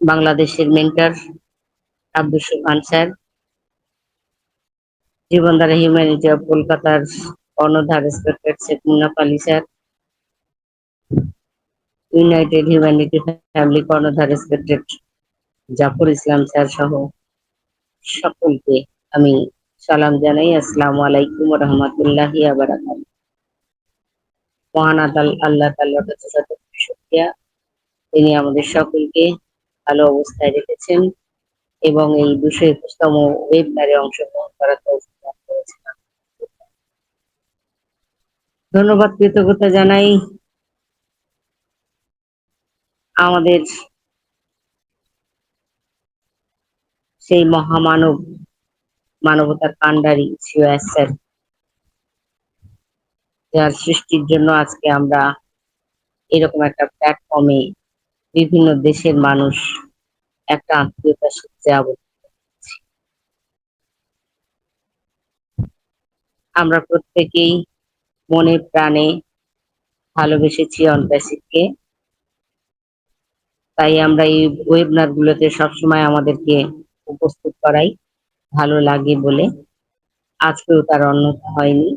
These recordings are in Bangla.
বাংলাদেশের মেন্টর আব্দুল সুবহান স্যার। জীবনধারা হিউম্যানিটি অফ কলকাতার কর্ণধার respected Sheikh Munnaf Ali sir. United humanity family কর্ণধার রেসপেক্টেড জাফর ইসলাম স্যার সহ সকলকে আমি সালাম জানাই। আসসালামু আলাইকুম রহমতুল্লাহি আবারাকাত মহান আদাল আল্লাহ তাল্লাহ কাছে তিনি আমাদের সকলকে ভালো অবস্থায় রেখেছেন এবং এই দুশো একুশতম ওয়েবিনারে অংশগ্রহণ দান করেছেন। ধন্যবাদ, কৃতজ্ঞতা জানাই আমাদের সেই মহামানব মানবতার কান্ডারি সিওএস স্যার যার সৃষ্টির জন্য আজকে আমরা এরকম একটা প্ল্যাটফর্মে বিভিন্ন দেশের মানুষ একটা আত্মীয়তার সূত্রে আবদ্ধ। আমরা প্রত্যেকেই মনে প্রাণে ভালোবেসেছি অনপ্যাসিভকে তাই আমরা এই ওয়েবনার গুলোতে সবসময় আমাদেরকে উপস্থিত করাই, ভালো লাগে বলে। আজকেও তার অন্যথা হয়নি।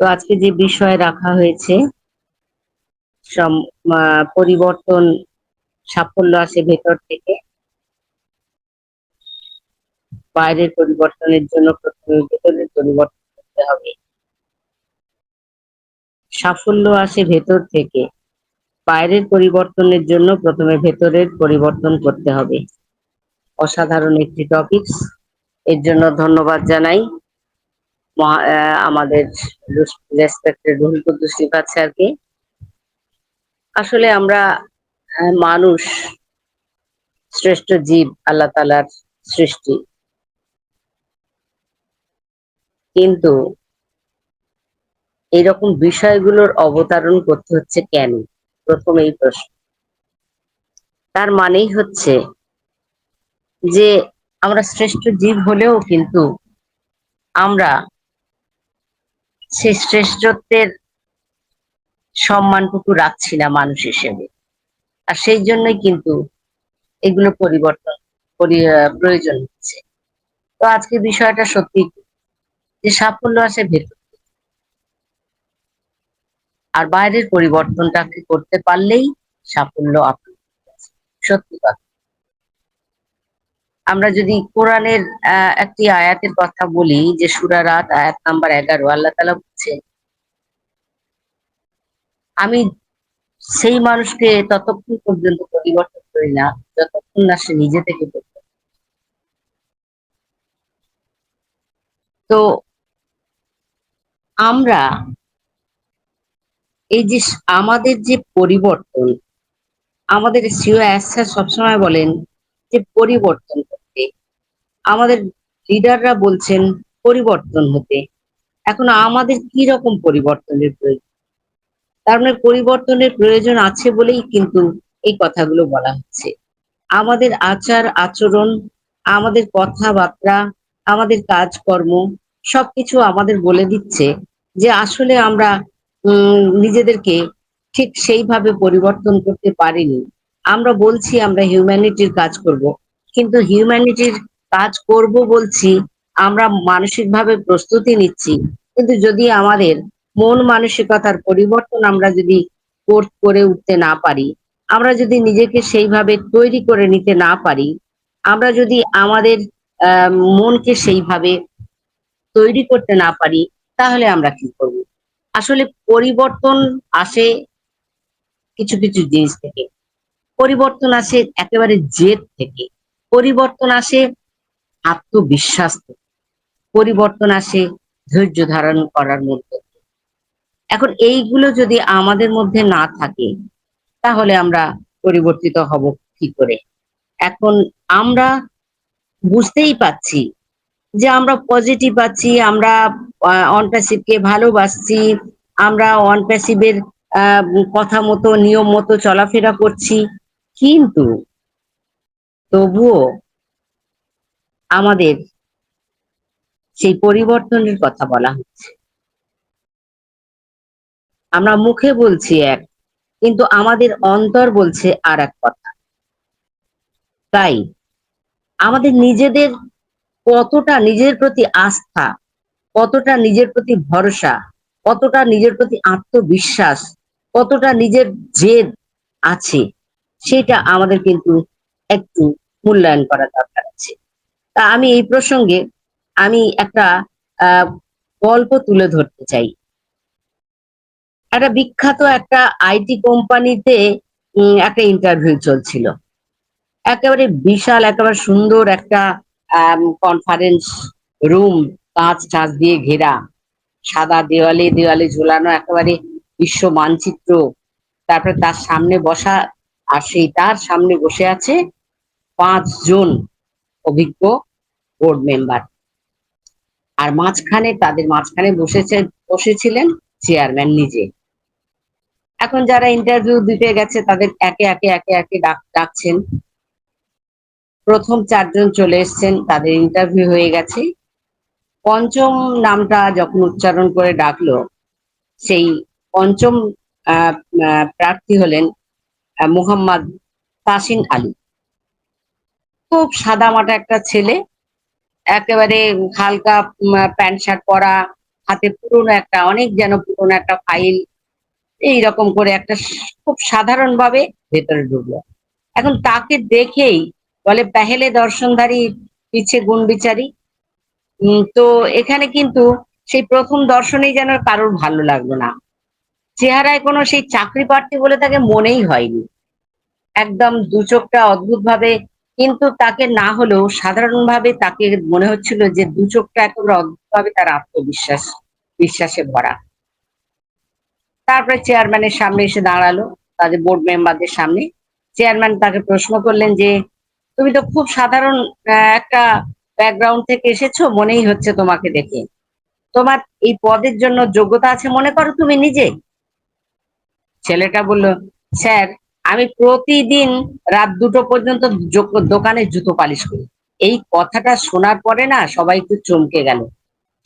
তো আজকে যে বিষয় রাখা হয়েছে পরিবর্তন সাফল্য আসে ভেতর থেকে। বাইরের পরিবর্তনের জন্য প্রথমে ভেতরের পরিবর্তন করতে হবে। সাফল্য আসে ভেতর থেকে। বাইরের পরিবর্তনের জন্য প্রথমে ভেতরের পরিবর্তন করতে হবে। অসাধারণ একটি টপিকস এর জন্য ধন্যবাদ জানাই। আমাদের রেসপেক্টেড রুহুল কুদ্দুস স্যারকে। আসলে আমরা মানুষ, শ্রেষ্ঠ জীব, আল্লাহ তালার সৃষ্টি। কিন্তু এইরকম বিষয়গুলোর অবতারণ করতে হচ্ছে কেন? প্রথম এই প্রশ্ন। তার মানেই হচ্ছে যে আমরা শ্রেষ্ঠ জীব হলেও কিন্তু আমরা সেই শ্রেষ্ঠত্বের সম্মানটুকু রাখছি না মানুষ হিসেবে। আর সেই জন্যই কিন্তু এগুলো পরিবর্তন, পরি- প্রয়োজন হচ্ছে। তো আজকে বিষয়টা সত্যি যে সাফল্য আসে ভেতর আর বাইরের পরিবর্তনটাকে করতে পারলেই সাফল্য আপনার। সত্যি কথা। আমরা যদি কোরআনের একটি আয়াতের কথা বলি যে সুরারাত আয়াত নাম্বার এগারো, আল্লাহ তালা বলছেন আমি সেই মানুষকে ততক্ষণ পর্যন্ত পরিবর্তন করি না, যতক্ষণ না সে নিজে থেকে। তো আমরা এই যে আমাদের যে পরিবর্তন, আমাদের সিও স্যার সবসময় বলেন যে পরিবর্তন করতে আমাদের লিডাররা বলছেন পরিবর্তন হতে এখন আমাদের কি রকম পরিবর্তনের প্রয়োজন তার মানে পরিবর্তনের প্রয়োজন আছে বলেই কিন্তু এই কথাগুলো বলা হচ্ছে। আমাদের আচার, আচরণ, আমাদের কথাবার্তা, আমাদের কাজকর্ম সবকিছু আমাদের বলে দিচ্ছে যে আসলে আমরা নিজেদেরকে ঠিক সেইভাবে পরিবর্তন করতে পারিনি। আমরা বলছি আমরা হিউম্যানিটির কাজ করব, কিন্তু হিউম্যানিটির কাজ করব বলছি আমরা মানসিকভাবে প্রস্তুতি নিচ্ছি, কিন্তু যদি আমাদের মন মানসিকতার পরিবর্তন আমরা যদি করে উঠতে না পারি, আমরা যদি নিজেকে সেইভাবে তৈরি করে নিতে না পারি, আমরা যদি আমাদের মনকে সেইভাবে তৈরি করতে না পারি, তাহলে আমরা কি করব? আসলে পরিবর্তন আসে কিছু কিছু জিনিস থেকে। পরিবর্তন আসে একেবারে জেদ থেকে। পরিবর্তন আসে আত্মবিশ্বাস থেকে। পরিবর্তন আসে ধৈর্য ধারণ করার মধ্যে। এখন এইগুলো যদি আমাদের মধ্যে না থাকে, তাহলে আমরা পরিবর্তিত হব কি করে? এখন আমরা বুঝতেই পাচ্ছি যে আমরা পজিটিভ আছি, আমরা অনপ্যাসিভকে ভালোবাসছি, আমরা অনপ্যাসিভের কথা মতো, নিয়ম মতো চলাফেরা করছি। কিন্তু তবুও আমাদের সেই পরিবর্তনের কথা বলা হচ্ছে। আমরা মুখে বলছি এক, কিন্তু আমাদের অন্তর বলছে আর এক কথা। তাই আমাদের নিজেদের কতটা নিজের প্রতি আস্থা, কতটা নিজের প্রতি ভরসা, কতটা নিজের প্রতি আত্মবিশ্বাস, কতটা নিজের জেদ আছে, সেটা আমাদের কিন্তু একটু মূল্যায়ন করা দরকার আছে। তা আমি এই প্রসঙ্গে আমি একটা গল্প তুলে ধরতে চাই। একটা বিখ্যাত একটা আইটি কোম্পানিতে একটা ইন্টারভিউ চলছিল। একেবারে বিশাল, একেবারে সুন্দর একটা কনফারেন্স রুম কাঁচ টাচ দিয়ে ঘেরা। সাদা দেওয়ালে দেওয়ালে ঝোলানো, একেবারে বিশ্ব মানচিত্র। তারপরে তার সামনে বসা, আর সেই তার সামনে বসে আছে পাঁচজন অভিজ্ঞ বোর্ড মেম্বার আর মাঝখানে, তাদের মাঝখানে বসেছে, বসেছিলেন চেয়ারম্যান নিজে। এখন যারা ইন্টারভিউ দিতে গেছে, তাদের একে একে একে একে ডাক, ডাকছেন। প্রথম চারজন চলে এসছেন, তাদের ইন্টারভিউ হয়ে গেছে। পঞ্চম নামটা যখন উচ্চারণ করে ডাকলো, সেই পঞ্চম প্রার্থী হলেন মুহাম্মদ তাসিন আলী। খুব সাদামাটা একটা ছেলে, একেবারে হালকা প্যান্ট শার্ট পরা, হাতে পুরনো একটা, অনেক যেন পুরনো একটা ফাইল এইরকম করে একটা খুব সাধারণ ভাবে ভেতরে ঢুকলো। এখন তাকে দেখেই বলে, পেহেলে দর্শনধারী পিছে গুণ বিচারি। তো এখানে কিন্তু সেই প্রথম দর্শনেই যেন কারোর ভালো লাগল না। চেহারায় কোনো সেই চাকরি প্রার্থী বলে তাকে মনেই হয়নি। একদম দু চোখটা অদ্ভুত ভাবে কিন্তু তাকে না হলেও সাধারণভাবে তাকে মনে হচ্ছিল যে দু চোখটা একেবারে অদ্ভুত ভাবে তার আত্মবিশ্বাস, বিশ্বাসে ভরা। তারপরে চেয়ারম্যানের সামনে এসে দাঁড়াল, তাদের বোর্ড মেম্বারদের সামনে। চেয়ারম্যান তাকে প্রশ্ন করলেন যে, তুমি তো খুব সাধারণ একটা ব্যাকগ্রাউন্ড থেকে এসেছ, মনেই হচ্ছে তোমাকে দেখে। তোমার এই পদের জন্য যোগ্যতা আছে মনে করো তুমি নিজে? ছেলেটা বলল, স্যার, আমি প্রতিদিন রাত দুটো পর্যন্ত দোকানে জুতো পালিশ করি। এই কথাটা শোনার পরে না সবাই একটু চমকে গেল।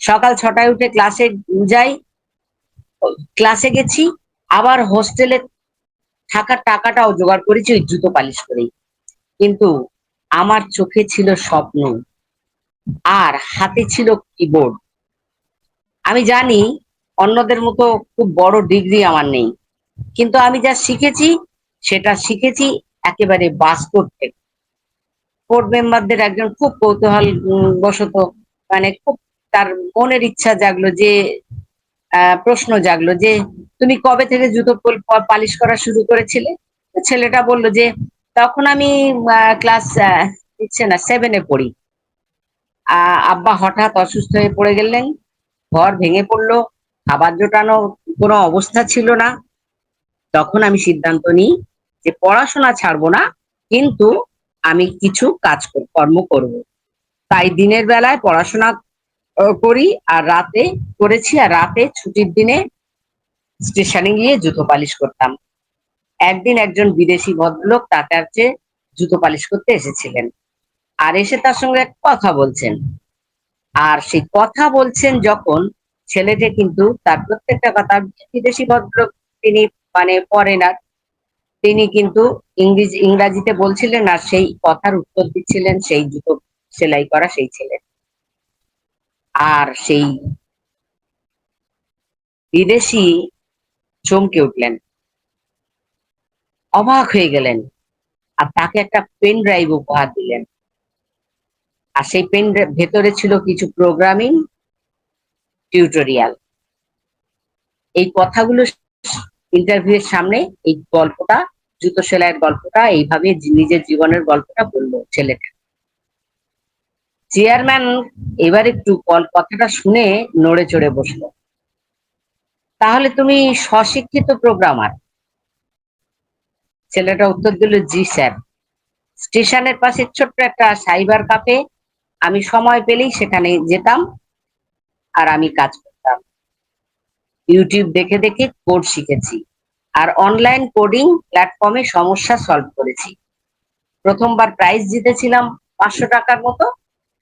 সকাল ছটায় উঠে ক্লাসে যাই ক্লাসে গেছি, আবার হোস্টেলে থাকার টাকাটাও জোগাড় করেছি ওই জুতো পালিশ করেই। কিন্তু আমার চোখে ছিল স্বপ্ন, আর হাতে ছিল কিবোর্ড আমি জানি অন্যদের মতো খুব বড় ডিগ্রি আমার নেই, কিন্তু আমি যা শিখেছি, সেটা শিখেছি একেবারে বাস্তব থেকে বোর্ড মেম্বারদের একজন খুব কৌতূহল বশত মানে খুব তার মনের ইচ্ছা জাগলো যে প্রশ্ন জাগলো যে, তুমি কবে থেকে জুতো পালিশ করা শুরু করেছিলে? ছেলেটা বলল যে, তখন আমি ক্লাস দিচ্ছে না সেভেনে পড়ি। আব্বা হঠাৎ অসুস্থ হয়ে পড়ে গেলেন। ঘর ভেঙে পড়ল। খাবার জোটানো কোনো অবস্থা ছিল না। তখন আমি সিদ্ধান্ত নিই যে, পড়াশোনা ছাড়বো না, কিন্তু আমি কিছু কাজ কর্ম করব। তাই দিনের বেলায় পড়াশোনা করি, আর রাতে করেছি, আর রাতে ছুটির দিনে স্টেশনে গিয়ে জুতো পালিশ করতাম। একদিন একজন বিদেশি ভদ্রলোক তার কাছে জুতো পালিশ করতে এসেছিলেন, আর এসে তার সঙ্গে কথা বলছেন। আর সেই কথা বলছেন যখন, ছেলেটি কিন্তু তার প্রত্যেকটা কথা, বিদেশি ভদ্রলোক তিনি মানে ফরেনার তিনি কিন্তু ইংরেজি ইংরাজিতে বলছিলেন, আর সেই কথার উত্তর দিচ্ছিলেন, সেই জুতো সেলাই করা সেই ছেলে। আর সেই বিদেশি চমকে উঠলেন। অবাক হয়ে গেলেন আর তাকে একটা পেন ড্রাইভ উপহার দিলেন। আর সেই পেন ভেতরে ছিল কিছু প্রোগ্রামিং টিউটোরিয়াল এই কথাগুলো ইন্টারভিউ এর সামনে এই গল্পটা, জুতো সেলাইয়ের গল্পটা, এইভাবে নিজের জীবনের গল্পটা বলল ছেলেটা। চেয়ারম্যান এবার একটু কথাটা শুনে নড়ে চড়ে বসল। তাহলে তুমি স্বশিক্ষিত প্রোগ্রামার ছেলেটা উত্তর দিল, জি স্যার। স্টেশনের পাশে ছোট্ট একটা সাইবার কাপে আমি সময় পেলেই সেখানে যেতাম আর আমি কাজ করতাম। ইউটিউব দেখে দেখে কোড শিখেছি আর অনলাইন কোডিং প্ল্যাটফর্মে সমস্যা সলভ করেছি। প্রথমবার প্রাইজ জিতেছিলাম পাঁচশো টাকার মতো।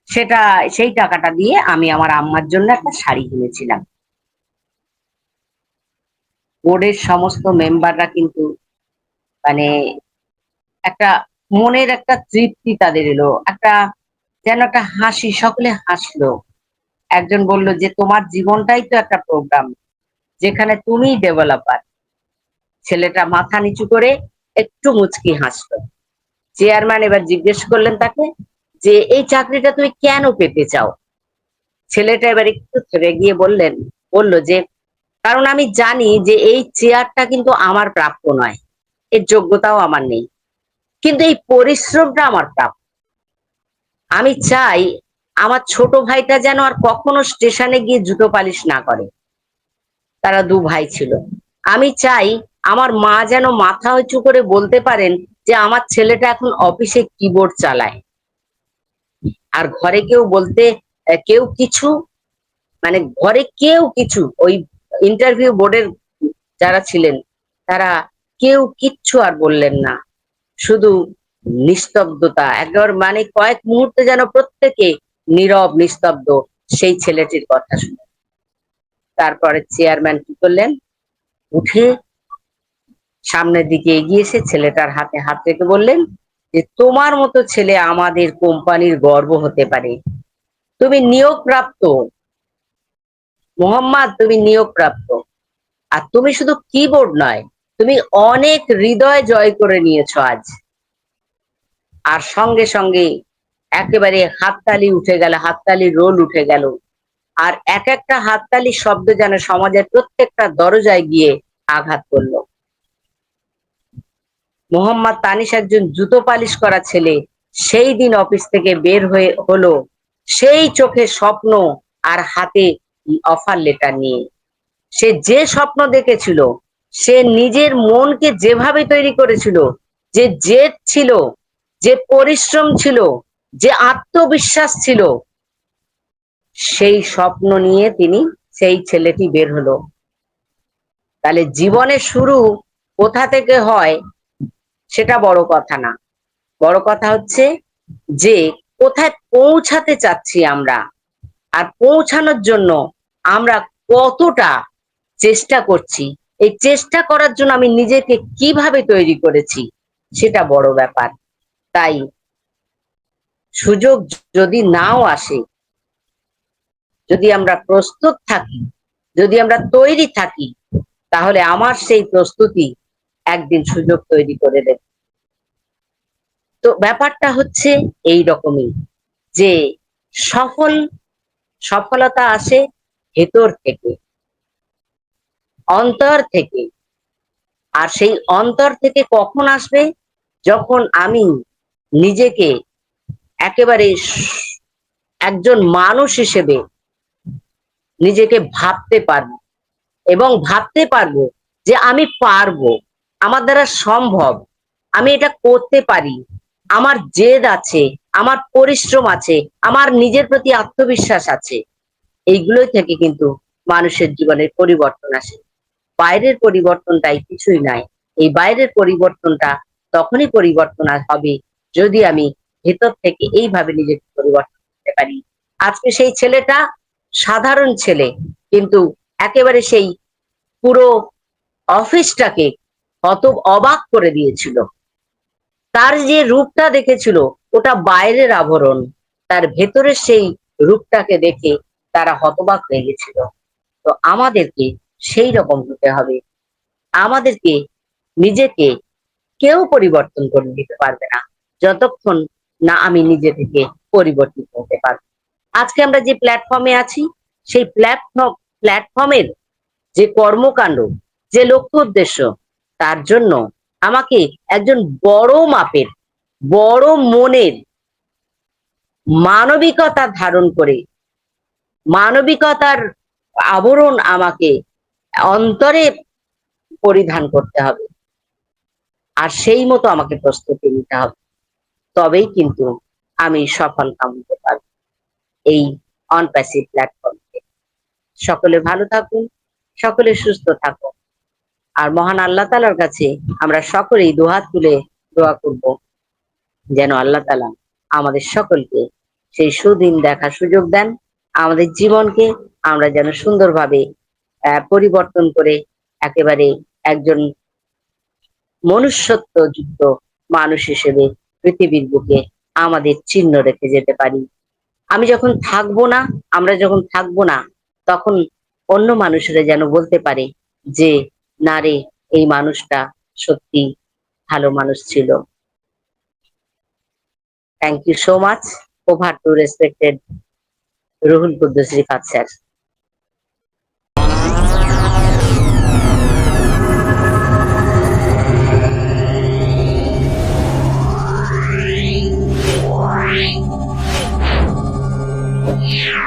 সেটা, সেই টাকাটা দিয়ে আমি আমার আম্মার জন্য একটা শাড়ি কিনেছিলাম। বোর্ডের সমস্ত মেম্বাররা কিন্তু মানে একটা মনের একটা তৃপ্তি তাদের এলো। একটা যেন একটা হাসি, সকলে হাসলো। একজন বলল যে, তোমার জীবনটাই তো একটা প্রোগ্রাম যেখানে তুমি ডেভেলপার ছেলেটা মাথা নিচু করে একটু মুচকি হাসলো। চেয়ারম্যান এবার জিজ্ঞেস করলেন তাকে যে এই চাকরিটা তুমি কেন পেতে চাও? ছেলেটা এবার একটু থেমে গিয়ে বললেন, বলল যে, কারণ আমি জানি যে এই চেয়ারটা কিন্তু আমার প্রাপ্য নয়, এর যোগ্যতাও আমার নেই, কিন্তু এই পরিশ্রমটা আমার প্রাপ্য। আমি চাই আমার ছোট ভাইটা যেন আর কখনো স্টেশনে গিয়ে জুতো পালিশ না করে। তারা দু ভাই ছিল। আমি চাই আমার মা যেন মাথা উঁচু করে বলতে পারেন যে আমার ছেলেটা এখন অফিসে কিবোর্ড চালায়। আর ঘরে কেউ বলতে কেউ কিছু মানে ঘরে কেউ কিছু, ওই ইন্টারভিউ বোর্ডের যারা ছিলেন, তারা কেউ কিচ্ছু আর বললেন না। শুধু নিস্তব্ধতা, একবার মানে কয়েক মুহূর্তে যেন প্রত্যেকে নীরব, নিস্তব্ধ সেই ছেলেটির কথা শুনে। তারপরে চেয়ারম্যান কি করলেন? উঠে সামনের দিকে এগিয়ে এসে ছেলেটার হাতে হাত রেখে বললেন যে তোমার মতো ছেলে আমাদের কোম্পানির গর্ব হতে পারে। তুমি নিয়োগপ্রাপ্ত। মোহাম্মদ, তুমি নিয়োগপ্রাপ্ত। আর তুমি শুধু কিবোর্ড নয়, তুমি অনেক হৃদয় জয় করে নিয়েছো আজ। আর সঙ্গে সঙ্গে একেবারে হাততালি উঠে গেল হাততালির রোল উঠে গেল। আর এক একটা হাততালির শব্দ যেন সমাজের প্রত্যেকটা দরজায় গিয়ে আঘাত করল। মোহাম্মদ তানিশ একজন জুতো পালিশ করা ছেলে। সেই দিন অফিস থেকে বের হয়ে হলো সেই চোখে স্বপ্ন আর হাতে অফার লেটার নিয়ে। সে যে স্বপ্ন দেখেছিল, সে নিজের মনকে যেভাবে তৈরি করেছিল, যে জেদ ছিল, যে পরিশ্রম ছিল, যে আত্মবিশ্বাস ছিল, সেই স্বপ্ন নিয়ে তিনি সেই ছেলেটি বের হলো। তাহলে জীবনের শুরু কোথা থেকে হয়? সেটা বড় কথা না। বড় কথা হচ্ছে যে, কোথায় পৌঁছাতে চাচ্ছি আমরা? আর পৌঁছানোর জন্য আমরা কতটা চেষ্টা করছি? এই চেষ্টা করার জন্য আমি নিজেকে কীভাবে তৈরি করেছি, সেটা বড় ব্যাপার। তাই সুযোগ যদি নাও আসে, যদি আমরা প্রস্তুত থাকি, যদি আমরা তৈরি থাকি, তাহলে আমার সেই প্রস্তুতি একদিন সুযোগ তৈরি করে দেবে। তো ব্যাপারটা হচ্ছে এই রকমই যে সফল, সফলতা আসে ভেতর থেকে, অন্তর থেকে। আর সেই অন্তর থেকে কখন আসবে? যখন আমি নিজেকে একেবারে একজন মানুষ হিসেবে নিজেকে ভাবতে পারব এবং ভাবতে পারব যে আমি পারব, আমার দ্বারা সম্ভব, আমি এটা করতে পারি। আমার জেদ আছে, আমার পরিশ্রম আছে, আমার নিজের প্রতি আত্মবিশ্বাস আছে। এইগুলোই থেকে কিন্তু মানুষের জীবনের পরিবর্তন আসে। বাইরের পরিবর্তনটাই কিছুই নাই। এই বাইরের পরিবর্তনটা তখনই পরিবর্তন হবে যদি আমি ভেতর থেকে এইভাবে নিজেকে পরিবর্তন করতে পারি। আজকে সেই ছেলেটা সাধারণ ছেলে, কিন্তু একেবারে সেই পুরো অফিসটাকে কত অবাক করে দিয়েছিল। তার যে রূপটা দেখেছিল, ওটা বাইরের আবরণ। তার ভেতরের সেই রূপটাকে দেখে তারা হতবাক হয়ে গেছিল। তো আমাদেরকে সেই রকম হতে হবে। আমাদেরকে নিজেকে কেউ পরিবর্তন করে দিতে পারবে না, যতক্ষণ না আমি নিজে থেকে পরিবর্তিত হতে পারব। আজকে আমরা যে প্ল্যাটফর্মে আছি, সেই প্ল্যাটফর্ম প্ল্যাটফর্মের যে কর্মকাণ্ড, যে লক্ষ্য উদ্দেশ্য, তার জন্য আমাকে একজন বড় মাপের, বড় মনের মানবিকতা ধারণ করে, মানবিকতার আবরণ আমাকে অন্তরে পরিধান করতে হবে। আর সেই মতো আমাকে প্রস্তুতি নিতে হবে। তবেই কিন্তু আমি সফল কাম হতে পারব এই অনপ্যাসিভ প্ল্যাটফর্মকে সকলে ভালো থাকুন, সকলে সুস্থ থাকুন। আর মহান আল্লাহ তালার কাছে আমরা সকলেই দুহাত তুলে দোয়া করব। যেন আল্লাহ তালা আমাদের সকলকে সেই সুদিন দেখার সুযোগ দেন, আমাদের জীবনকে আমরা যেন সুন্দরভাবে পরিবর্তন করে একেবারে একজন মনুষ্যত্ব যুক্ত মানুষ হিসেবে পৃথিবীর বুকে আমাদের চিহ্ন রেখে যেতে পারি। আমি যখন থাকব না, আমরা যখন থাকব না, তখন অন্য মানুষেরা যেন বলতে পারে যে না রে, এই মানুষটা সত্যি ভালো মানুষ ছিল thank you so much over to respected Ruhul Kuddus Rifat sir Yeah.